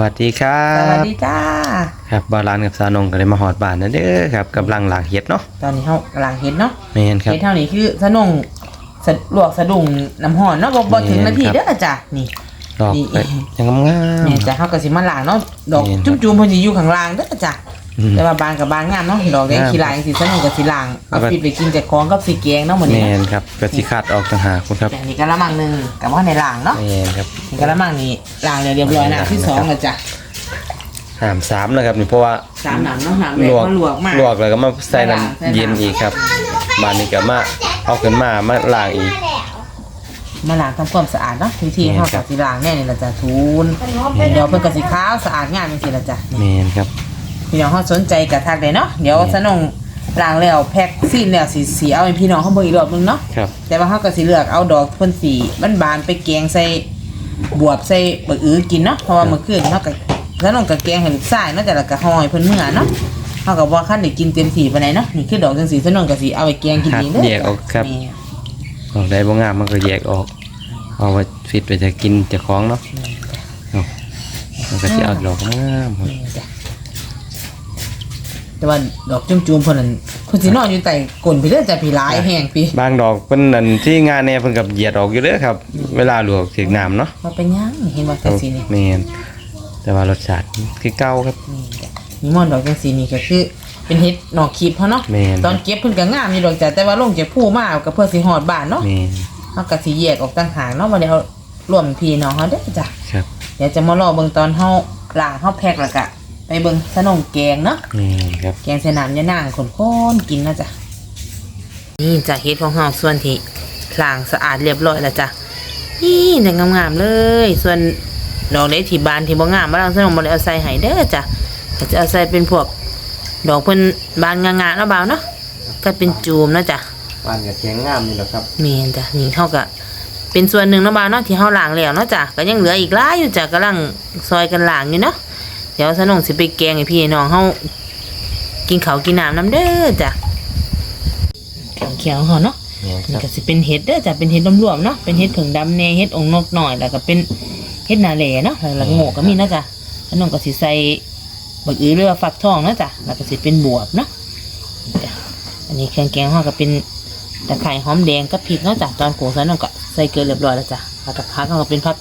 วัสดีครัสวัสบดีจ้าครับบาลานกับสาวนงก็เลยมาหอดบ้านนั่นเด้อครับกำลังหลากเห็ดเนาะตอนนี้เขากำลังเห็นเนาะแมนครับเห็นเท่านี้คือสนงสะลวกสะดุ้งน้ำห่อนเนาะบ่บ่ถึงนาทีเด้อจ้ะนี่ดอกนี่เอ้ยยังงามแม่จ้ะเฮาก็สิมาล้างเนาะดอกนี่ครับจุ่มๆเพิ่นสิอยู่ข้างล่างเด้อจ้ะอืมแต่ว่าบานกับบานงามเนาะดอกแดงงามขี้ลายสิสนงก็สิล้างเอาแล้วก็ฟิตไปกินแต่ของกับสิแกงเนาะมื้อแมนี้นครับก็สิขาดออกต่างหากคุณครับแต่นี่กะละมังหนึงกับว่าในล้างเนาะแมนครับนี่ กะละมังนี่ล้างแล้วเรียบร้อยนะที่สองแล้วจ้ะหามสามนะครับนี่เพราะว่าสามหนังเนาะหนังแดลงวกมาลวกมาก ลวกแล้วก็มาใส่ใส่น้ำน้ำเย็นอีกครับบ้านนี้ก็มาเอาขึ้นมามาล้างอีกมาล้างทำความสะอาดเนาะวิธีนี่เฮาครัก็บสิล้างแน่นี่ล่ะจ้ะทูนเดี๋ยวเพิ่นก็สิขาวสะอาดงามจังซี่ล่ะจ้ะแมนครับพี่น้องเขาสนใจกระทักเลยเนาะเดี๋ยวสนองล้างแล้วแพ็คซีนแล้วสีสีเอาให้พี่น้องเขาเบิ่งอีกรอบนึงเนาะครับแต่ว่าเขาก็สิเลือกเอาดอกเพ่นสีบานๆไปแกงใส่ บวบใส่บะอื้อกินเนาะเพราะว่าเมื่อคืนเขาก็สนองก็แกงให้ลูกชายเนาะแต่ละก็ห่อให้เพิ่นเมื่อเนาะเขาก็บ่คันได้กินเต็มที่ปานใดเนาะนี่คือดอกจังสีสนองก็สิเอาไปแกงกินหักเองเด้อแยกออกครับนี่ออกได้บ่งามมันก็แยกออก เอาไว้ฟิตไปจะกินเจะคล้าของเนาะเอามันก็สิเอาดอกงามครับนี่จ้ะแต่ว่าดอกจุ่มๆเพิ่นนั่น เพิ่นสินอนอยู่ใต้ก้นพี่เด้อจ้ะพี่หลายแห้งพี่บางดอกเพิ่นนั่นที่งานเนี่ยเพิ่นกับเหยียดออกอยู่เด้อครับ เวลาลวกถึกน้ำเนาะมาเป็นหยังเห็นบ่จังสีนี่แม่นแต่ว่ารสชาติคือเก่าครับ นี่จ้ะนี่มอนดอกจังสีนี่ก็คือ เป็นเฮ็ดหนอกคีบเขาเนาะแม่น ตอนเก็บเพิ่นก็งามอยู่ดอกจ้ะแต่ว่าลงจากผู้มาก็เพื่อสิฮอดบ้านเนาะแม่นเฮาก็สิแยกออกต่างหากเนาะบ่ได้เอารวมพี่น้องเฮาเด้อจ้ะ ครับ เดี๋ยวจะมารอเบิ่งตอนเฮาล้างเฮาแพ็คแล้วก็ ไปเบิ่งขนมแกงเนาะแม่นครับแกงใส่น้ำยะนางคนๆกินนะจ้ะนี่จ้ะเฮ็ดของเฮาส่วนที่ล้างสะอาดเรียบร้อยแล้วจ้ะนี่แต่งามๆเลย ส่วนดอกเล็กที่บานที่บ่งามบ่ล้างสนมบ่ได้เอาใส่ให้เด้อจ้ะก็จะเอาใส่เป็นพวก ดอกเพิ่นบานงางๆแล้วเบาเนาะก็เป็นจูมนะจ้ะปานกับแข็งงามนี่แหละครับแม่นจ้ะนี่เฮาก็เป็นส่วนหนึ่งเนาะเบาเนาะที่เฮาล้างแล้วเนาะจ้ะก็ยังเหลืออีกหลายอยู่จ้ะกำลังซอยกันล้างอยู่เนาะ เดี๋ยวสนองสิไปแกงให้พี่น้องเฮากินข้าวกินน้ำน้ำเด้อจ้ะของเขียวของเฮาเนาะแม่นคนี่รับก็สิเป็นเห็ดเด้อจ้ะเป็นเห็ดรวมๆเนาะเป็นเห็ดผึ่งดำแน่เห็ดองค์นกหน่อยแล้วก็เป็นเห็ดนาแหลเนาะแล้วก็โง่ก็มีนะจ้ะแล้วน้องก็สิใส่บักอื้อหรือว่าฟักทองเนาะจ้ะแล้วก็สิเป็นบวบเนาะนี่จ้ะอันนี้เครื่องแกงเฮาก็เป็นตะไคร้หอมแดงกับพริกเนาะจ้ะตอนโขลกใส่น้องก็ใส่เกลือเรียบร้อยแล้วจ้ะแล้วก็พักเฮาก็เป็นพัก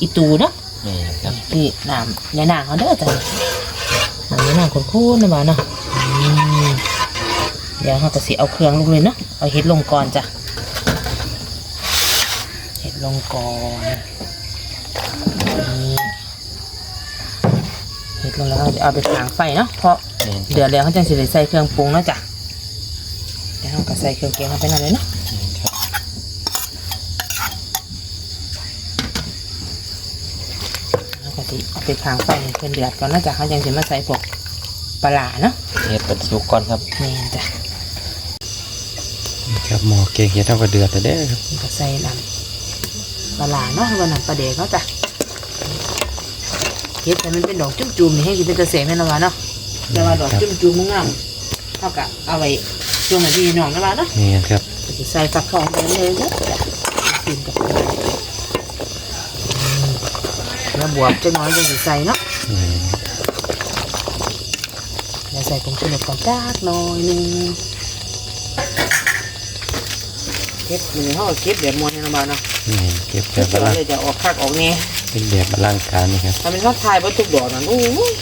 อีตูเนาะแม่ นครับคือน้ำยานางเขาเด้อจ้ะน้ำยานางคุ้นๆนะบ้าเนาะอืมเดี๋ยวเราก็สิเอาเครื่องลงเลยเนาะเอาเห็ดลงก่อนจ้ะเห็ดลงก่อนนี่เห็ดลงแล้วเราจะเอาไปถางไฟเนาะเพราะแม่นเดือดแล้วเขาจะสิได้ใส่เครื่องปรุงเนาะจ้ะเดี๋ยวเราก็ใส่เครื่องแกงเข้าไปนั่นเลยเนาะ ครับ เราก็ สิเอาไปถางไฟให้เพิ่นเดือดก่อนเนาะจ้ะเขาจังสิมาใส่พวกปลาร้าเนาะเฮ็ดเป็นสุกก่อนครับนี่จ้ะครับหม้อแกงเฮ็ดเท่ากับเดือดแล้วเด้อครับมันก็ใส่น้ำปลาร้าเนาะว่าน้ำปลาเดกเนาะจ้ะเฮ็ดแต่มันเป็นดอกจุ่มๆนี่ให้กินเป็นตะเสแม่นว่าเนาะแต่ว่าดอกจุ่มๆมันงามเท่ากับเอาไว้ช่วงไหนพี่น้องนะว่าเนาะแม่นครับก็สิใส่ฟักทองไปเลยเนาะจ้ะกินกับอืม แล้วบวบจะน้อยจังสิใส่เนาะแม่นแล้วใส่ผงชูรสก่อนจักหน่อยหนึงเฮ็ดมือเฮาก็เก็บแบบมวนให้นะบ่าวเนาะแม่นเก็บแบเดี๋บยวอลังเลยจะออกคักออกแน่เป็นแบบอลังการนี่ครับถ้าเป็นทอดไทยวัตถุดอกนั่นโอ้ย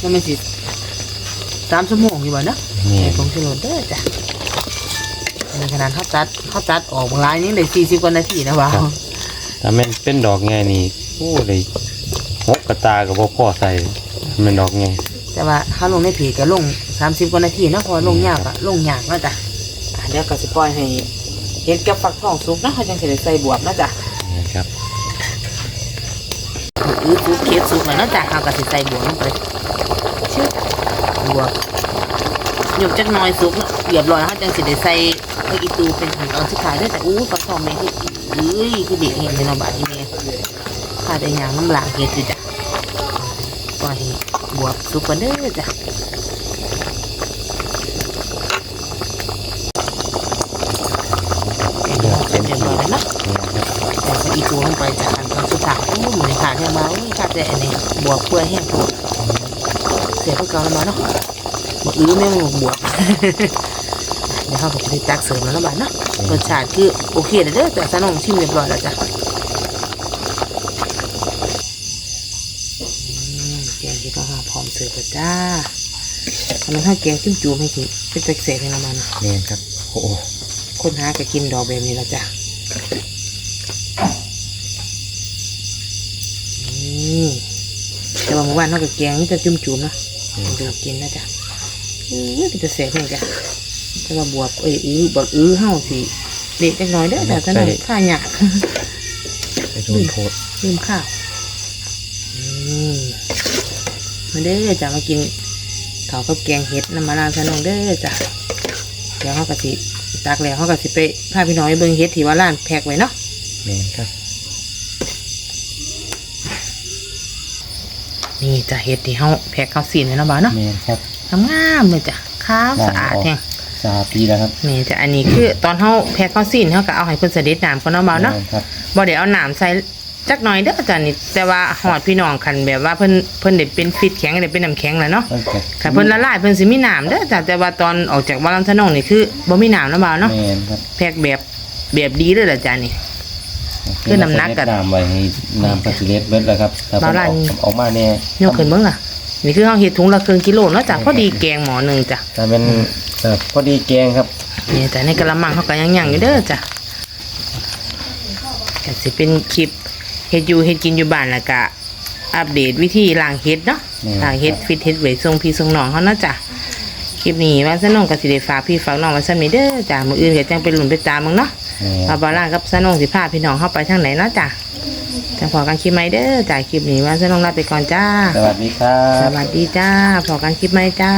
แล้วมันสิสามชั่วโมงอยู่บ่เนาะแม่ไอ้นผงชูรสเด้อจ้ะในขนาดเขาตัดเขาตัดออกบางรายนี่ได้สี่สิบกว่านาทีนะวะ ถ้าแม่นเป็นดอกไงนี่โอ้เลยหกกระตาก็บ่พอใส่แม่นดอกไงแต่ว่าถ้าลงในเพจก็ลงสามสิบกว่านาทีเนาะเพอลงยากอะลงยากเนาะจ้ะอะเดี๋ยวก็สิปล่อยให้เห็ดกับฟักทองสุกเนาะเขาจังสิได้ใส่บวบเนาะจ้ะนี่ครับอือสุกเค็ดสุกแล้วเนาะจ้ะเขาก็สิใส่บวบลงไปชื่อบวบ หยบจักน้อยสุกเนาะเรียบร้อยเขาจังสิได้ใส่ไอ้อีตูเป็นขั้นตอนสุดท้ายเด้อจ้ะอู้ฟักทองแม่ที่เอ้ยคือเด็กเห็นในนอบาดนี่แม่ข้าได้ยางน้ำหลางเห็ดอยู่จ้ะปล่อยให้บวบสุกกันเด้อจ้ะเดือดเต็มเรียบที่อยแล้วนะแต่อีตูลงไปจะขั้นตอนสุดท้ายโอ้ยในขาดแห้งมาโอ้ยขาดแต่อันนี้บวกเปื่อแห้งเสียพวกเก่าแล้วเนาะ บอกอื้อแม่งบวกเดี๋ยวเขาก็จะได้ตักเสริมแล้วนะบ้านเนาะรสชาติคือโอเคเลยเด้อแต่สนองชิมเรียบร้อยแล้วจ้ะอืมแกงที่ก็หาพร้อมเสิร์ฟแล้วจ้าทำไมถ้าแกงจิ้มจูมให้กินเป็นตะเสกให้น้ำมันแม่นครับโอ้โหคนหาก็กินดอกแบบนี้แล้วจ้ะอืมแต่ว่าเมื่อวานเขาก็แกงนี่จะจุ่มจุ่มๆเนาะดูกินนะจ๊ะ อือเป็นจะเสียเพียงจ้ะแต่ว่าบวบเอ้ยอื้อบักอื้อเฮาสิเด็กจักหน่อยเด้อแต่ถนนข้าหยากไปดูโพดลืมข้าวอืมมาเด้อจ้ะมากินข้าวกับแกงเห็ดน้ำมะนาวสนองเด้อจ้ะเดี๋ยวเขาก็สิตักแล้วเขาก็สิไปพาพี่น้องไปเบิ่งเห็ดที่ว่าร้านแพ็กไว้เนาะแม่นครับนี่จ้ะเห็ดที่เขาแพ็กเขาสีนไว้เนาะบ้าวเนาะแม่นครับ งามๆเลยจ้ะขาวสะอาดแฮงสาปีแล้วครับนี่จ้ะอันนี้คือตอนเขาแพ็กเขาสีนเขาก็เอาให้เพิ่นเสด็จน้ำก่อนเนาะบ้าวเนาะแม่ครับบ่ได้เอาน้ำใส่จักหน่อยเด้อจ้ะนี่แต่ว่าหอดพี่น้องคันแบบว่าเพิ่นเพิ่นได้เป็นฟิตแข็งได้เป็นน้ำแข็งแล้วเนาะตั้งแต่ค่ะเพิ่นละลายเพิ่นสิมีน้ำเด้อจ้ะแต่ว่าตอนออกจากบ้านทะนองนี่คือบ่มีน้ำนะบ่าวเนาะแม่นครับแพ็กแบบแบบดีเลยล่ะจ้ะนี่ คือน้ำหนักกักันน้ำไว้ให้น้ำพัสเลตเบิดแล้วครับถ้าบาเพิ่นลาอนอกออกมาแน่ยกขึ้นเบิ่งล่ะ นี่คือเฮาเฮ็ดถุงละครึ่งกิโลเนาะจ้ะพอดีแกงหม้อหนึงจ้ะถ้าเป็นเอ่อพอดีแกงครับนี่แต่ในกระมังเขาก็ยังยังอยู่เด้อจ้ะก็สิเป็นคลิปเฮ็ดอยู่เฮ็ดกินอยู่บ้านแล้วก็อัปเดตวิธีล้างเฮ็ดเนาะนี่ล้างเฮ็ดฟิตเฮ็ดไว้ส่งพี่ส่งน้องเขาเนาะจ้ะคลิปนี้ว่าสนองก็สิได้ฝากพี่ฝากน้องไว้ซั่นนี้เด้อจ้ะมื้ออื่นก็จังไปลุ้นไปตามมึงเนาะแม่ว่าบาล่ากับสนองสิพาพี่น้องเข้าไปทางไหนเนาะจ้ะ จังพอกันคลิปใหม่เด้อจ้ะคลิปนี้ว่าสนองลาไปก่อนจ้า สวัสดีครัสบวัสดีจ้าพอกันคลิปใหม่จ้า